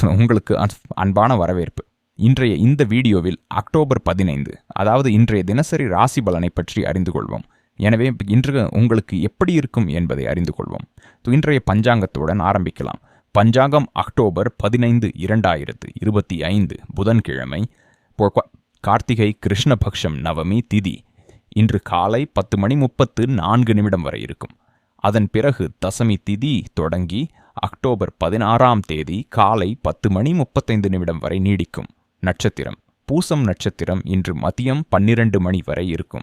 உங்களுக்கு அன்பான வரவேற்பு. இன்றைய இந்த வீடியோவில் அக்டோபர் பதினைந்து அதாவது இன்றைய தினசரி ராசி பலனை பற்றி அறிந்து கொள்வோம். எனவே இன்று உங்களுக்கு எப்படி இருக்கும் என்பதை அறிந்து கொள்வோம். இன்றைய பஞ்சாங்கத்துடன் ஆரம்பிக்கலாம். பஞ்சாங்கம் அக்டோபர் பதினைந்து இரண்டாயிரத்து இருபத்தி ஐந்து புதன்கிழமை கார்த்திகை கிருஷ்ணபக்ஷம் நவமி திதி. இன்று காலை பத்து மணி முப்பத்து நான்கு நிமிடம் வரை இருக்கும். அதன் பிறகு தசமி திதி தொடங்கி அக்டோபர் பதினாறாம் தேதி காலை பத்து மணி முப்பத்தைந்து நிமிடம் வரை நீடிக்கும். நட்சத்திரம். பூசம் நட்சத்திரம் இன்று மதியம் பன்னிரண்டு மணி வரை இருக்கும்.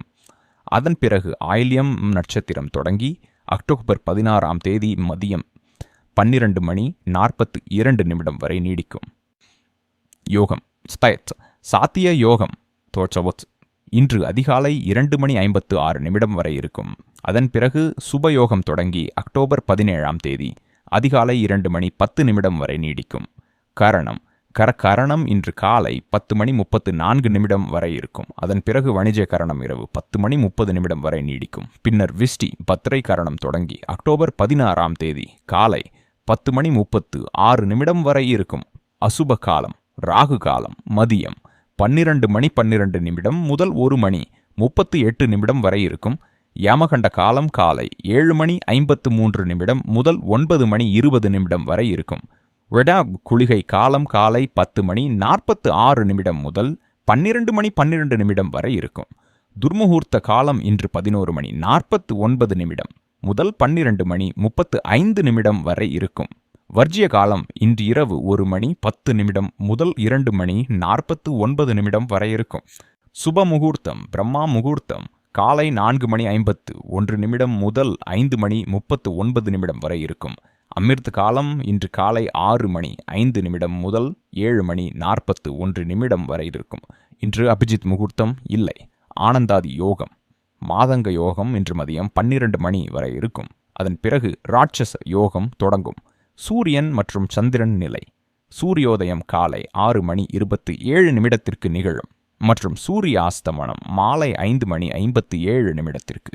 அதன் பிறகு ஆயில்யம் நட்சத்திரம் தொடங்கி அக்டோபர் பதினாறாம் தேதி மதியம் பன்னிரண்டு மணி நாற்பத்து இரண்டு நிமிடம் வரை நீடிக்கும். யோகம். சாத்திய யோகம். தோற்றவத் இன்று அதிகாலை இரண்டு மணி ஐம்பத்து ஆறு நிமிடம் வரை இருக்கும். அதன் பிறகு சுபயோகம் தொடங்கி அக்டோபர் பதினேழாம் தேதி அதிகாலை இரண்டு மணி பத்து நிமிடம் வரை நீடிக்கும். கரணம். கர கரணம் இன்று காலை பத்து மணி முப்பத்து நான்கு நிமிடம் வரை இருக்கும். அதன் பிறகு வணிஜ கரணம் இரவு பத்து மணி முப்பது நிமிடம் வரை நீடிக்கும். பின்னர் விஷ்டி பத்திரை கரணம் தொடங்கி அக்டோபர் பதினாறாம் தேதி காலை பத்து மணி முப்பத்து ஆறு நிமிடம் வரை இருக்கும். அசுப காலம் ராகு காலம் மதியம் பன்னிரண்டு மணி பன்னிரண்டு நிமிடம் முதல் ஒரு மணி முப்பத்து எட்டு நிமிடம் வரை இருக்கும். யமகண்ட காலம் காலை ஏழு மணி ஐம்பத்து மூன்று நிமிடம் முதல் ஒன்பது மணி இருபது நிமிடம் வரை இருக்கும். வெடாக் குளிகை காலம் காலை பத்து மணி நாற்பத்து ஆறு நிமிடம் முதல் பன்னிரண்டு மணி பன்னிரண்டு நிமிடம் வரை இருக்கும். துர்முகூர்த்த காலம் இன்று பதினோரு மணி நாற்பத்து ஒன்பது நிமிடம் முதல் பன்னிரண்டு மணி முப்பத்து ஐந்து நிமிடம் வரை இருக்கும். வர்ஜிய காலம் இன்று இரவு ஒரு மணி பத்து நிமிடம் முதல் இரண்டு மணி நாற்பத்து ஒன்பது நிமிடம் வரை இருக்கும். சுப முகூர்த்தம் பிரம்மா முகூர்த்தம் காலை நான்கு மணி ஐம்பத்து ஒன்று நிமிடம் முதல் ஐந்து மணி முப்பத்து ஒன்பது நிமிடம் வரை இருக்கும். அமிர்த காலம் இன்று காலை ஆறு மணி ஐந்து நிமிடம் முதல் ஏழு மணி நாற்பத்து ஒன்று நிமிடம் வரை இருக்கும். இன்று அபிஜித் முகூர்த்தம் இல்லை. ஆனந்தாதி யோகம். மாதங்க யோகம் இன்று மதியம் பன்னிரண்டு மணி வரை இருக்கும். அதன் பிறகு ராட்சச யோகம் தொடங்கும். சூரியன் மற்றும் சந்திரன் நிலை. சூரியோதயம் காலை ஆறு மணி இருபத்தி ஏழு நிமிடத்திற்கு நிகழும். மற்றும் சூரிய ஆஸ்தமனம் மாலை ஐந்து மணி ஐம்பத்தி ஏழு நிமிடத்திற்கு.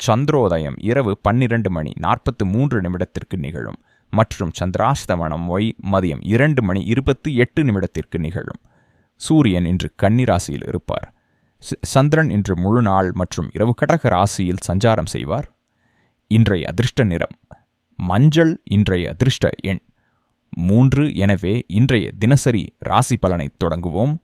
சந்திரோதயம் இரவு பன்னிரண்டு மணி நாற்பத்து மூன்று நிமிடத்திற்கு நிகழும் மற்றும் சந்திராஸ்தமனம் ஒய் மதியம் இரண்டு மணி இருபத்தி எட்டு நிமிடத்திற்கு நிகழும். சூரியன் இன்று கன்னிராசியில் இருப்பார். சந்திரன் இன்று முழு நாள் மற்றும் இரவு கடக ராசியில் சஞ்சாரம் செய்வார். இன்றைய அதிர்ஷ்ட நிறம் மஞ்சள் இன்றைய அதிர்ஷ்ட எண் மூன்று. எனவே இன்றைய தினசரி ராசி பலனை தொடங்குவோம்.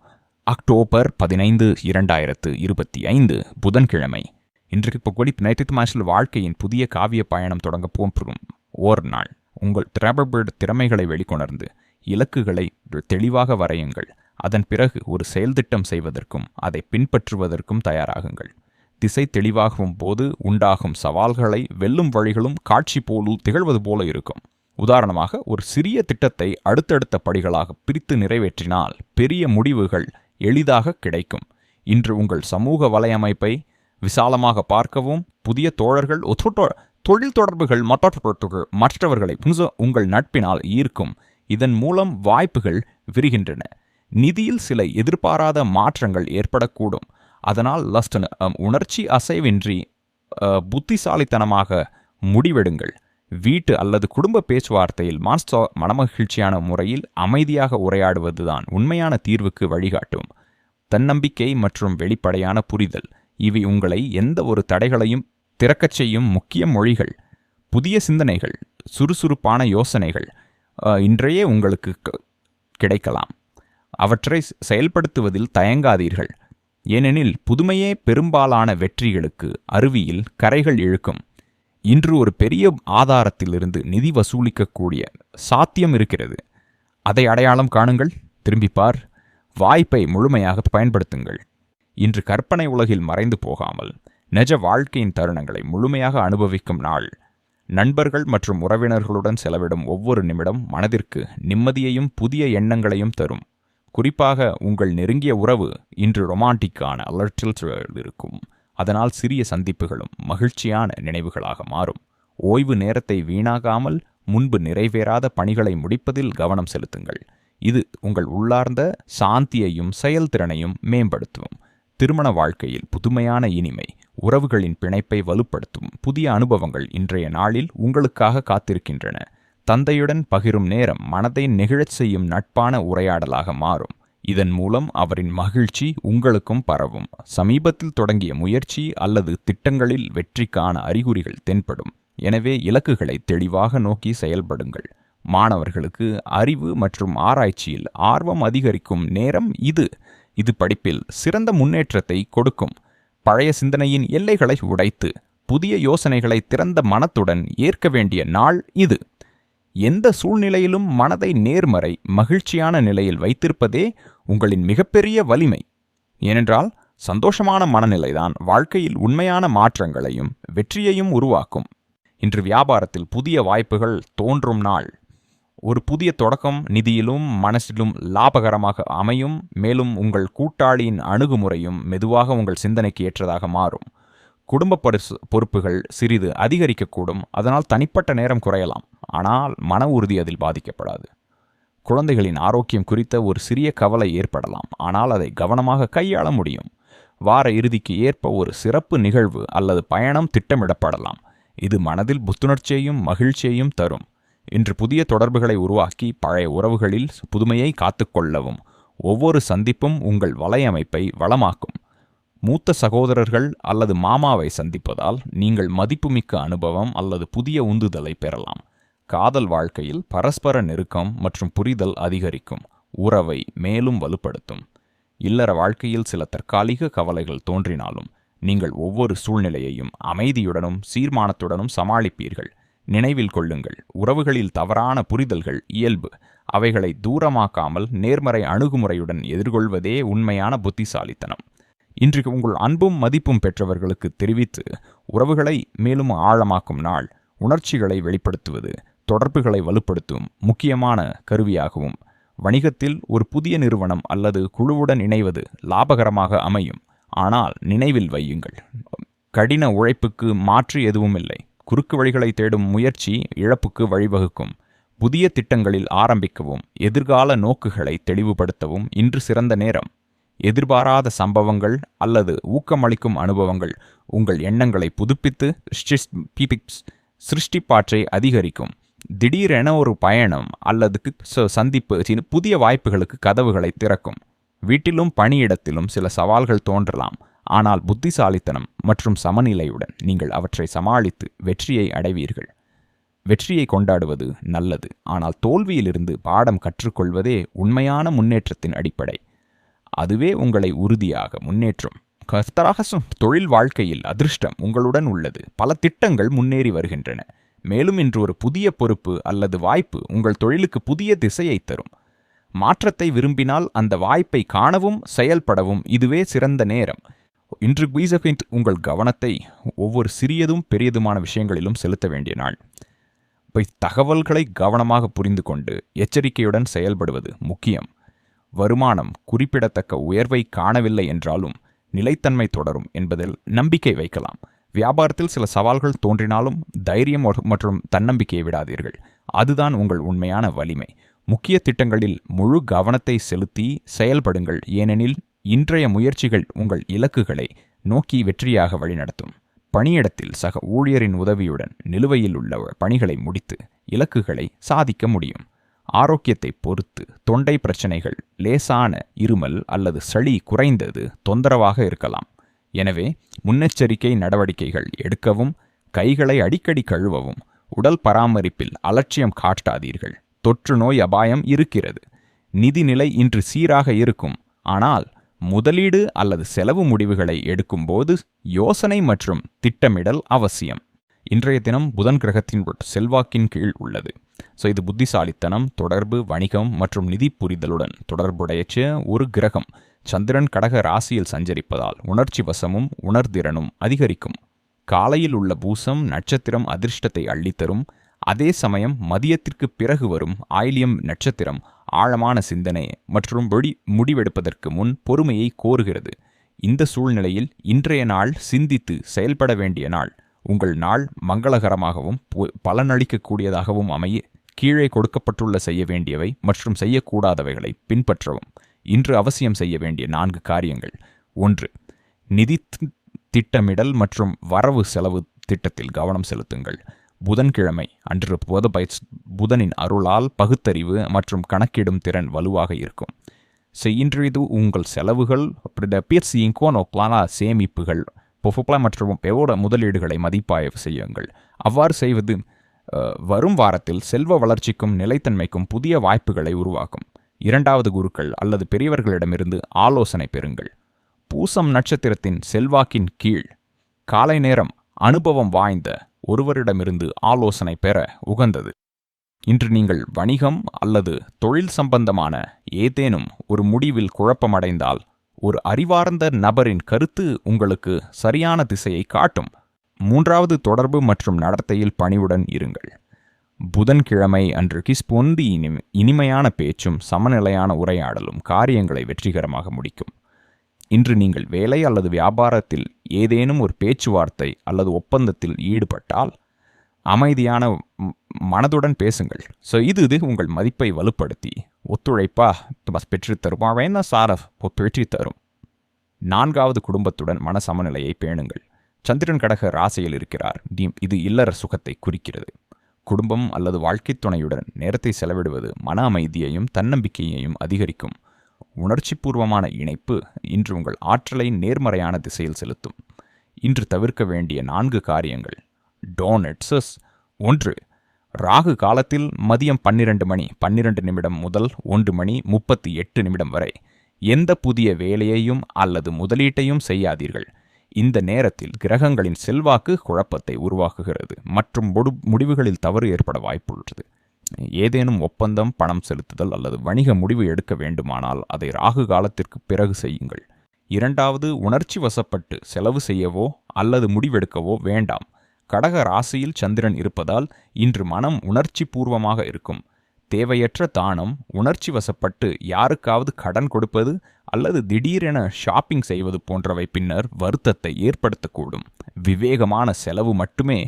அக்டோபர் பதினைந்து இரண்டாயிரத்து இருபத்தி ஐந்து புதன்கிழமை. இன்றைக்கு இப்போ கொடி மாசில் வாழ்க்கையின் புதிய காவிய பயணம் தொடங்க போகும் ஓர் நாள். உங்கள் திரபர்டு திறமைகளை வெளிக்கொணர்ந்து இலக்குகளை தெளிவாக வரையுங்கள். அதன் பிறகு ஒரு செயல்திட்டம் செய்வதற்கும் அதை பின்பற்றுவதற்கும் தயாராகுங்கள். திசை தெளிவாகும் போது உண்டாகும் சவால்களை வெல்லும் வழிகளும் காட்சி போலும் திகழ்வது போல இருக்கும். உதாரணமாக ஒரு சிறிய திட்டத்தை அடுத்தடுத்த படிகளாக பிரித்து நிறைவேற்றினால் பெரிய முடிவுகள் எளிதாக கிடைக்கும். இன்று உங்கள் சமூக வலையமைப்பை விசாலமாக பார்க்கவும் புதிய தோழர்கள் தொழில் தொடர்புகள் மற்றவர்களை உங்கள் நட்பினால் ஈர்க்கும். இதன் மூலம் வாய்ப்புகள் விரிகின்றன. நிதியில் சில எதிர்பாராத மாற்றங்கள் ஏற்படக்கூடும். அதனால் லஸ்டன் உணர்ச்சி அசைவின்றி புத்திசாலித்தனமாக முடிவெடுங்கள். வீட்டு அல்லது குடும்ப பேச்சுவார்த்தையில் மான்ஸ்டோ மனமகிழ்ச்சியான முறையில் அமைதியாக உரையாடுவதுதான் உண்மையான தீர்வுக்கு வழிகாட்டும். தன்னம்பிக்கை மற்றும் வெளிப்படையான புரிதல். இவை உங்களை எந்த ஒரு தடைகளையும் திறக்கச் செய்யும் முக்கிய மொழிகள். புதிய சிந்தனைகள் சுறுசுறுப்பான யோசனைகள் இன்றையே உங்களுக்கு கிடைக்கலாம். அவற்றை செயல்படுத்துவதில் தயங்காதீர்கள். ஏனெனில் புதுமையே பெரும்பாலான வெற்றிகளுக்கு அருவியில் கரைகள் இழுக்கும். இன்று ஒரு பெரிய ஆதாரத்திலிருந்து நிதி வசூலிக்கக்கூடிய சாத்தியம் இருக்கிறது. அதை அடையாளம் காணுங்கள் திரும்பிப்பார் வாய்ப்பை முழுமையாக பயன்படுத்துங்கள். இன்று கற்பனை உலகில் மறைந்து போகாமல் நிஜ வாழ்க்கையின் தருணங்களை முழுமையாக அனுபவிக்கும் நாள். நண்பர்கள் மற்றும் உறவினர்களுடன் செலவிடும் ஒவ்வொரு நிமிடம் மனதிற்கு நிம்மதியையும் புதிய எண்ணங்களையும் தரும். குறிப்பாக உங்கள் நெருங்கிய உறவு இன்று ரொமான்டிக்கான அலர்ட்டில் இருக்கும் அதனால் சிறிய சந்திப்புகளும் மகிழ்ச்சியான நினைவுகளாக மாறும். ஓய்வு நேரத்தை வீணாகாமல் முன்பு நிறைவேறாத பணிகளை முடிப்பதில் கவனம் செலுத்துங்கள். இது உங்கள் உள்ளார்ந்த சாந்தியையும் செயல்திறனையும் மேம்படுத்தும். திருமண வாழ்க்கையில் புதுமையான இனிமை உறவுகளின் பிணைப்பை வலுப்படுத்தும் புதிய அனுபவங்கள் இன்றைய நாளில் உங்களுக்காக காத்திருக்கின்றன. தந்தையுடன் பகிரும் நேரம் மனதை நெகிழச் செய்யும் நட்பான உரையாடலாக மாறும். இதன் மூலம் அவரின் மகிழ்ச்சி உங்களுக்கும் பரவும். சமீபத்தில் தொடங்கிய முயற்சி அல்லது திட்டங்களில் வெற்றிக்கான அறிகுறிகள் தென்படும். எனவே இலக்குகளை தெளிவாக நோக்கி செயல்படுங்கள். மாணவர்களுக்கு அறிவு மற்றும் ஆராய்ச்சியில் ஆர்வம் அதிகரிக்கும் நேரம் இது. இது படிப்பில் சிறந்த முன்னேற்றத்தை கொடுக்கும். பழைய சிந்தனையின் எல்லைகளை உடைத்து புதிய யோசனைகளை திறந்த மனத்துடன் ஏற்க வேண்டிய நாள் இது. எந்த சூழ்நிலையிலும் மனதை நேர்மறை மகிழ்ச்சியான நிலையில் வைத்திருப்பதே உங்களின் மிகப்பெரிய வலிமை. ஏனென்றால் சந்தோஷமான மனநிலைதான் வாழ்க்கையில் உண்மையான மாற்றங்களையும் வெற்றியையும் உருவாக்கும். இன்று வியாபாரத்தில் புதிய வாய்ப்புகள் தோன்றும் நாள். ஒரு புதிய தொடக்கம் நிதியிலும் மனசிலும் லாபகரமாக அமையும் மேலும் உங்கள் கூட்டாளியின் அணுகுமுறையும் மெதுவாக உங்கள் சிந்தனைக்கு ஏற்றதாக மாறும். குடும்ப பரிசு பொறுப்புகள் சிறிது அதிகரிக்கக்கூடும். அதனால் தனிப்பட்ட நேரம் குறையலாம். ஆனால் மன உறுதி அதில் பாதிக்கப்படாது. குழந்தைகளின் ஆரோக்கியம் குறித்த ஒரு சிறிய கவலை ஏற்படலாம். ஆனால் அதை கவனமாக கையாள முடியும். வார இறுதிக்கு ஏற்ப ஒரு சிறப்பு நிகழ்வு அல்லது பயணம் திட்டமிடப்படலாம். இது மனதில் புத்துணர்ச்சியையும் மகிழ்ச்சியையும் தரும். இன்று புதிய தொடர்புகளை உருவாக்கி பழைய உறவுகளில் புதுமையை காத்துக்கொள்ளவும் ஒவ்வொரு சந்திப்பும் உங்கள் வலையமைப்பை வளமாக்கும். மூத்த சகோதரர்கள் அல்லது மாமாவை சந்திப்பதால் நீங்கள் மதிப்புமிக்க அனுபவம் அல்லது புதிய உந்துதலை பெறலாம். காதல் வாழ்க்கையில் பரஸ்பர நெருக்கம் மற்றும் புரிதல் அதிகரிக்கும். உறவை மேலும் வலுப்படுத்தும். இல்லற வாழ்க்கையில் சில தற்காலிக கவலைகள் தோன்றினாலும் நீங்கள் ஒவ்வொரு சூழ்நிலையையும் அமைதியுடனும் சீர்மானத்துடனும் சமாளிப்பீர்கள். நினைவில் கொள்ளுங்கள் உறவுகளில் தவறான புரிதல்கள் இயல்பு அவைகளை தூரமாக்காமல் நேர்மறை அணுகுமுறையுடன் எதிர்கொள்வதே உண்மையான புத்திசாலித்தனம். இன்றைக்கு உங்கள் அன்பும் மதிப்பும் பெற்றவர்களுக்கு தெரிவித்து உறவுகளை மேலும் ஆழமாக்கும் நாள் உணர்ச்சிகளை வெளிப்படுத்துவது தொடர்புகளை வலுப்படுத்தும் முக்கியமான கருவியாகவும் வணிகத்தில் ஒரு புதிய நிறுவனம் அல்லது குழுவுடன் இணைவது லாபகரமாக அமையும். ஆனால் நினைவில் வையுங்கள் கடின உழைப்புக்கு மாற்று எதுவும் இல்லை குறுக்கு வழிகளை தேடும் முயற்சி இழப்புக்கு வழிவகுக்கும். புதிய திட்டங்களில் ஆரம்பிக்கவும் எதிர்கால நோக்குகளை தெளிவுபடுத்தவும் இன்று சிறந்த நேரம். எதிர்பாராத சம்பவங்கள் அல்லது ஊக்கமளிக்கும் அனுபவங்கள் உங்கள் எண்ணங்களை புதுப்பித்து சிருஷ்டிப்பாற்றை அதிகரிக்கும். திடீரென ஒரு பயணம் அல்லது சந்திப்பு புதிய வாய்ப்புகளுக்கு கதவுகளை திறக்கும். வீட்டிலும் பணியிடத்திலும் சில சவால்கள் தோன்றலாம். ஆனால் புத்திசாலித்தனம் மற்றும் சமநிலையுடன் நீங்கள் அவற்றை சமாளித்து வெற்றியை அடைவீர்கள். வெற்றியை கொண்டாடுவது நல்லது. ஆனால் தோல்வியிலிருந்து பாடம் கற்றுக்கொள்வதே உண்மையான முன்னேற்றத்தின் அடிப்படை. அதுவே உங்களை உறுதியாக முன்னேற்றும். கர்த்தராக தொழில் வாழ்க்கையில் அதிர்ஷ்டம் உங்களுடன் உள்ளது. பல திட்டங்கள் முன்னேறி வருகின்றன. மேலும் இன்று ஒரு புதிய பொறுப்பு அல்லது வாய்ப்பு உங்கள் தொழிலுக்கு புதிய திசையை தரும். மாற்றத்தை விரும்பினால் அந்த வாய்ப்பை காணவும் செயல்படவும் இதுவே சிறந்த நேரம். இன்று குயிசகிண்ட் உங்கள் கவனத்தை ஒவ்வொரு சிறியதும் பெரியதுமான விஷயங்களிலும் செலுத்த வேண்டிய நாள். இப்போ தகவல்களை கவனமாக புரிந்து கொண்டு எச்சரிக்கையுடன் செயல்படுவது முக்கியம். வருமானம் குறிப்பிடத்தக்க உயர்வை காணவில்லை என்றாலும் நிலைத்தன்மை தொடரும் என்பதில் நம்பிக்கை வைக்கலாம். வியாபாரத்தில் சில சவால்கள் தோன்றினாலும் தைரியம் மற்றும் தன்னம்பிக்கையை விடாதீர்கள். அதுதான் உங்கள் உண்மையான வலிமை. முக்கிய திட்டங்களில் முழு கவனத்தை செலுத்தி செயல்படுங்கள். ஏனெனில் இன்றைய முயற்சிகள் உங்கள் இலக்குகளை நோக்கி வெற்றியாக வழிநடத்தும். பணியிடத்தில் சக ஊழியரின் உதவியுடன் நிலுவையில் உள்ள பணிகளை முடித்து இலக்குகளை சாதிக்க முடியும். ஆரோக்கியத்தை பொறுத்து தொண்டை பிரச்சனைகள் லேசான இருமல் அல்லது சளி குறைந்தது தொந்தரவாக இருக்கலாம். எனவே முன்னெச்சரிக்கை நடவடிக்கைகள் எடுக்கவும் கைகளை அடிக்கடி கழுவவும் உடல் பராமரிப்பில் அலட்சியம் காட்டாதீர்கள். தொற்று நோய் அபாயம் இருக்கிறது. நிதிநிலை இன்று சீராக இருக்கும். ஆனால் முதலீடு அல்லது செலவு முடிவுகளை எடுக்கும்போது யோசனை மற்றும் திட்டமிடல் அவசியம். இன்றைய தினம் புதன் கிரகத்தின் செல்வாக்கின் கீழ் உள்ளது. ஸோ இது புத்திசாலித்தனம் தொடர்பு வணிகம் மற்றும் நிதி புரிதலுடன் தொடர்புடைய ஒரு கிரகம். சந்திரன் கடக ராசியில் சஞ்சரிப்பதால் உணர்ச்சி வசமும் உணர்திறனும் அதிகரிக்கும். காலையில் உள்ள பூசம் நட்சத்திரம் அதிர்ஷ்டத்தை அள்ளித்தரும். அதே சமயம் மதியத்திற்கு பிறகு வரும் ஆயிலியம் நட்சத்திரம் ஆழமான சிந்தனை மற்றும் வெடி முடிவெடுப்பதற்கு முன் பொறுமையை கோருகிறது. இந்த சூழ்நிலையில் இன்றைய நாள் சிந்தித்து செயல்பட வேண்டிய நாள். உங்கள் நாள் மங்களகரமாகவும் பலனளிக்கக்கூடியதாகவும் அமைய கீழே கொடுக்கப்பட்டுள்ள செய்ய வேண்டியவை மற்றும் செய்யக்கூடாதவைகளை பின்பற்றவும். இன்று அவசியம் செய்ய வேண்டிய நான்கு காரியங்கள். ஒன்று நிதி திட்டமிடல் மற்றும் வரவு செலவு திட்டத்தில் கவனம் செலுத்துங்கள். புதன்கிழமை அன்று புத பயிற்சி புதனின் அருளால் பகுத்தறிவு மற்றும் கணக்கிடும் திறன் வலுவாக இருக்கும். ஸோ இன்று இது உங்கள் செலவுகள் அப்படி பிஎஸ்சி இங்கோனோ பிளானா சேமிப்புகள் பொஃபுப்ளா மற்றும் பெவோட முதலீடுகளை மதிப்பாய்வு செய்யுங்கள். அவ்வாறு செய்வது அஹ், வரும் வாரத்தில் செல்வ வளர்ச்சிக்கும் நிலைத்தன்மைக்கும் புதிய வாய்ப்புகளை உருவாக்கும். இரண்டாவது குருக்கள் அல்லது பெரியவர்களிடமிருந்து ஆலோசனை பெறுங்கள். பூசம் நட்சத்திரத்தின் செல்வாக்கின் கீழ் காலை நேரம் அனுபவம் வாய்ந்த ஒருவரிடமிருந்து ஆலோசனை பெற உகந்தது. இன்று நீங்கள் வணிகம் அல்லது தொழில் சம்பந்தமான ஏதேனும் ஒரு முடிவில் குழப்பமடைந்தால் ஒரு அறிவார்ந்த நபரின் கருத்து உங்களுக்கு சரியான திசையை காட்டும். மூன்றாவது தொடர்பு மற்றும் நடத்தையில் பணிவுடன் இருங்கள். புதன்கிழமை அன்று கிஸ்பொந்தி இனி இனிமையான பேச்சும் சமநிலையான உரையாடலும் காரியங்களை வெற்றிகரமாக முடிக்கும். இன்று நீங்கள் வேலை அல்லது வியாபாரத்தில் ஏதேனும் ஒரு பேச்சுவார்த்தை அல்லது ஒப்பந்தத்தில் ஈடுபட்டால் அமைதியான மனதுடன் பேசுங்கள். ஸோ இது இது உங்கள் மதிப்பை வலுப்படுத்தி ஒத்துழைப்பா? பெற்றுத்தரும். வேணா சாரஃப்? பெற்றுத்தரும். நான்காவது குடும்பத்துடன் மன சமநிலையை பேணுங்கள். சந்திரன் கடக ராசியில் இருக்கிறார். டி- இது இல்லற சுகத்தை குறிக்கிறது. குடும்பம் அல்லது வாழ்க்கைத் துணையுடன் நேரத்தை செலவிடுவது மன அமைதியையும் தன்னம்பிக்கையையும் அதிகரிக்கும். உணர்ச்சிபூர்வமான இணைப்பு இன்று உங்கள் ஆற்றலை நேர்மறையான திசையில் செலுத்தும். இன்று தவிர்க்க வேண்டிய நான்கு காரியங்கள். டோனட்ஸஸ். ஒன்று ராகு காலத்தில் மதியம் பன்னிரண்டு மணி பன்னிரண்டு நிமிடம் முதல் ஒன்று மணி முப்பத்தி எட்டு நிமிடம் வரை. எந்த புதிய வேலையையும் அல்லது முதலீட்டையும் செய்யாதீர்கள். இந்த நேரத்தில் கிரகங்களின் செல்வாக்கு குழப்பத்தை உருவாக்குகிறது. மற்றும் முடு- முடிவுகளில் தவறு ஏற்பட வாய்ப்புள்ளது. ஏதேனும் ஒப்பந்தம் பணம் செலுத்துதல் அல்லது வணிக முடிவு எடுக்க வேண்டுமானால் அதை ராகு காலத்திற்கு பிறகு செய்யுங்கள். இரண்டாவது உணர்ச்சி வசப்பட்டு செலவு செய்யவோ அல்லது முடிவெடுக்கவோ வேண்டாம். கடக ராசியில் சந்திரன் இருப்பதால் இன்று மனம் உணர்ச்சி பூர்வமாக இருக்கும். தேவையற்ற தானம் உணர்ச்சி வசப்பட்டு யாருக்காவது கடன் கொடுப்பது அல்லது திடீரென ஷாப்பிங் செய்வது போன்றவை பின்னர் வருத்தத்தை ஏற்படுத்தக்கூடும். விவேகமான செலவு மட்டுமே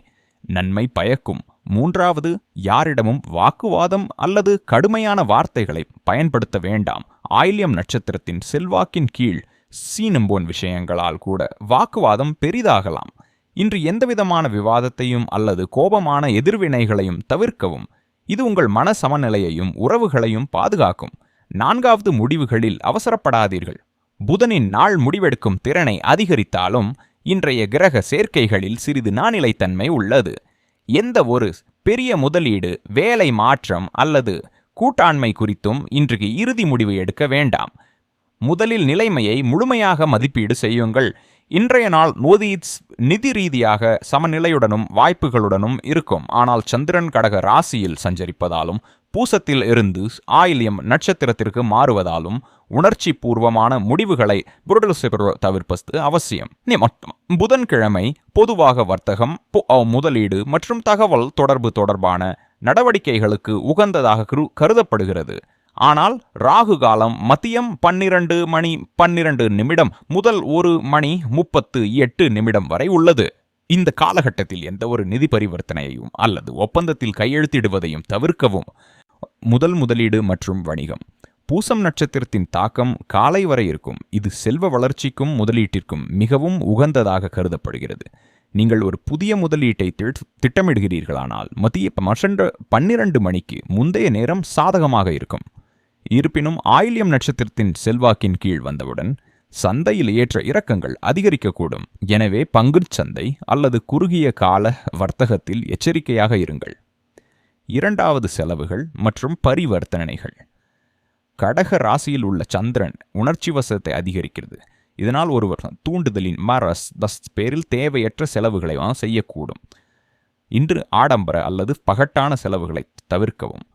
நன்மை பயக்கும். மூன்றாவது யாரிடமும் வாக்குவாதம் அல்லது கடுமையான வார்த்தைகளை பயன்படுத்த வேண்டாம். ஆயில்யம் நட்சத்திரத்தின் செல்வாக்கின் கீழ் சீனம்போன் விஷயங்களால் கூட வாக்குவாதம் பெரிதாகலாம். இன்று எந்தவிதமான விவாதத்தையும் அல்லது கோபமான எதிர்வினைகளையும் தவிர்க்கவும் இது உங்கள் மன சமநிலையையும் உறவுகளையும் பாதுகாக்கும். நான்காவது முடிவுகளில் அவசரப்படாதீர்கள். புதனின் நாள் முடிவெடுக்கும் திறனை அதிகரித்தாலும் இன்றைய கிரக சேர்க்கைகளில் சிறிது நானிலைத்தன்மை உள்ளது. எந்த ஒரு பெரிய முதலீடு வேலை மாற்றம் அல்லது கூட்டாண்மை குறித்தும் இன்றைக்கு இறுதி முடிவு எடுக்க வேண்டாம். முதலில் நிலைமையை முழுமையாக மதிப்பீடு செய்யுங்கள். இன்றைய நாள் மோதி நிதி ரீதியாக சமநிலையுடனும் வாய்ப்புகளுடனும் இருக்கும். ஆனால் சந்திரன் கடக ராசியில் சஞ்சரிப்பதாலும் பூசத்தில் இருந்து ஆயில்யம் நட்சத்திரத்திற்கு மாறுவதாலும் உணர்ச்சி பூர்வமான முடிவுகளை புரடல் தவிர்ப்பது அவசியம். புதன்கிழமை பொதுவாக வர்த்தகம் முதலீடு மற்றும் தகவல் தொடர்பு தொடர்பான நடவடிக்கைகளுக்கு உகந்ததாக கருதப்படுகிறது. ஆனால் ராகு காலம் மதியம் பன்னிரண்டு மணி பன்னிரண்டு நிமிடம் முதல் ஒரு மணி முப்பத்து எட்டு நிமிடம் வரை உள்ளது. இந்த காலகட்டத்தில் எந்த ஒரு நிதி பரிவர்த்தனையையும் அல்லது ஒப்பந்தத்தில் கையெழுத்திடுவதையும் தவிர்க்கவும். முதல் முதலீடு மற்றும் வணிகம். பூசம் நட்சத்திரத்தின் தாக்கம் காலை வரை இருக்கும். இது செல்வ வளர்ச்சிக்கும் முதலீட்டிற்கும் மிகவும் உகந்ததாக கருதப்படுகிறது. நீங்கள் ஒரு புதிய முதலீட்டை திட்டமிடுகிறீர்களானால் மதிய மசண்ட பன்னிரண்டு மணிக்கு முந்தைய நேரம் சாதகமாக இருக்கும். இருப்பினும் ஆயில்யம் நட்சத்திரத்தின் செல்வாக்கின் கீழ் வந்தவுடன் சந்தையில் ஏற்ற இறக்கங்கள் அதிகரிக்கக்கூடும். எனவே பங்குச் சந்தை அல்லது குறுகிய கால வர்த்தகத்தில் எச்சரிக்கையாக இருங்கள். இரண்டாவது செலவுகள் மற்றும் பரிவர்த்தனைகள். கடக ராசியில் உள்ள சந்திரன் உணர்ச்சி வசத்தை அதிகரிக்கிறது. இதனால் ஒருவர் தூண்டுதலின் மரஸ் தஸ் பேரில் தேவையற்ற செலவுகளை செய்யக்கூடும். இன்று ஆடம்பர அல்லது பகட்டான செலவுகளை தவிர்க்கவும்.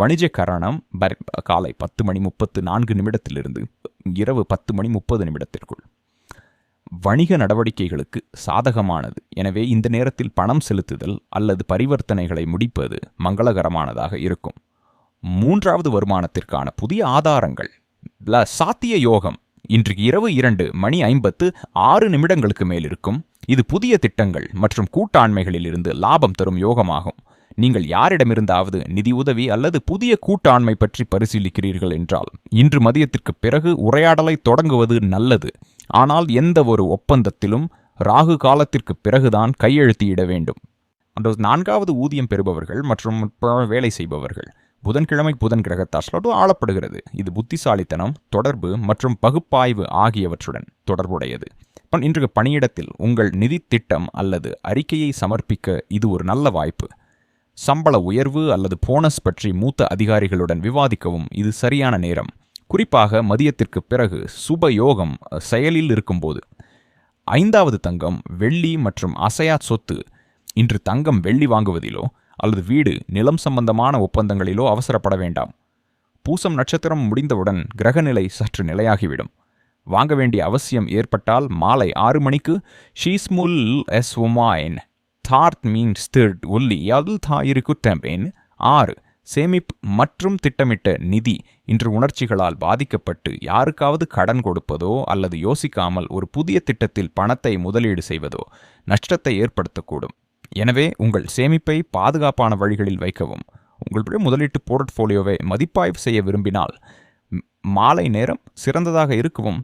வணிக கரணம் பர்- காலை பத்து மணி முப்பத்து நான்கு நிமிடத்திலிருந்து இரவு பத்து மணி முப்பது நிமிடத்திற்குள். வணிக நடவடிக்கைகளுக்கு சாதகமானது. எனவே இந்த நேரத்தில் பணம் செலுத்துதல் அல்லது பரிவர்த்தனைகளை முடிப்பது மங்களகரமானதாக இருக்கும். மூன்றாவது வருமானத்திற்கான புதிய ஆதாரங்கள். சாத்திய யோகம். இன்று இரவு இரண்டு மணி ஐம்பத்து ஆறு நிமிடங்களுக்கு மேல் இருக்கும். இது புதிய திட்டங்கள் மற்றும் கூட்டாண்மைகளில் இருந்து லாபம் தரும் யோகமாகும். நீங்கள் யாரிடமிருந்தாவது நிதி உதவி அல்லது புதிய கூட்டாண்மை பற்றி பரிசீலிக்கிறீர்கள் என்றால் இன்று மதியத்திற்கு பிறகு உரையாடலை தொடங்குவது நல்லது. ஆனால் எந்த ஒரு ஒப்பந்தத்திலும் ராகு காலத்திற்கு பிறகுதான் கையெழுத்தியிட வேண்டும். நான்காவது ஊதியம் பெறுபவர்கள் மற்றும் வேலை செய்பவர்கள். புதன்கிழமை புதன் கிரகத்தால் ஆளப்படுகிறது. இது புத்திசாலித்தனம் தொடர்பு மற்றும் பகுப்பாய்வு ஆகியவற்றுடன் தொடர்புடையது. ப- இன்றைய பணியிடத்தில் உங்கள் நிதி திட்டம் அல்லது அறிக்கையை சமர்ப்பிக்க இது ஒரு நல்ல வாய்ப்பு. சம்பள உயர்வு அல்லது போனஸ் பற்றி மூத்த அதிகாரிகளுடன் விவாதிக்கவும் இது சரியான நேரம். குறிப்பாக மதியத்திற்கு பிறகு சுப யோகம் செயலில் இருக்கும்போது. ஐந்தாவது தங்கம் வெள்ளி மற்றும் அசையா சொத்து. இன்று தங்கம் வெள்ளி வாங்குவதிலோ அல்லது வீடு நிலம் சம்பந்தமான ஒப்பந்தங்களிலோ அவசரப்பட வேண்டாம். பூசம் நட்சத்திரம் முடிந்தவுடன் கிரகநிலை சற்று நிலையாகிவிடும். வாங்க வேண்டிய அவசியம் ஏற்பட்டால் மாலை ஆறு மணிக்கு ஷீஸ்முல் எஸ் ஒமாயின் தார்த் மீன் ஸ்திர்ட் ஒல்லி யல் தாயிரு குட்டம்பேன் ஆறு சேமிப்பு மற்றும் திட்டமிட்ட நிதி இன்று உணர்ச்சிகளால் பாதிக்கப்பட்டு யாருக்காவது கடன் கொடுப்பதோ அல்லது யோசிக்காமல் ஒரு புதிய திட்டத்தில் பணத்தை முதலீடு செய்வதோ நஷ்டத்தை ஏற்படுத்தக்கூடும். எனவே உங்கள் சேமிப்பை பாதுகாப்பான வழிகளில் வைக்கவும். உங்களுடைய முதலீட்டு போர்ட்ஃபோலியோவை மதிப்பாய்வு செய்ய விரும்பினால் மாலை நேரம் சிறந்ததாக இருக்கவும்.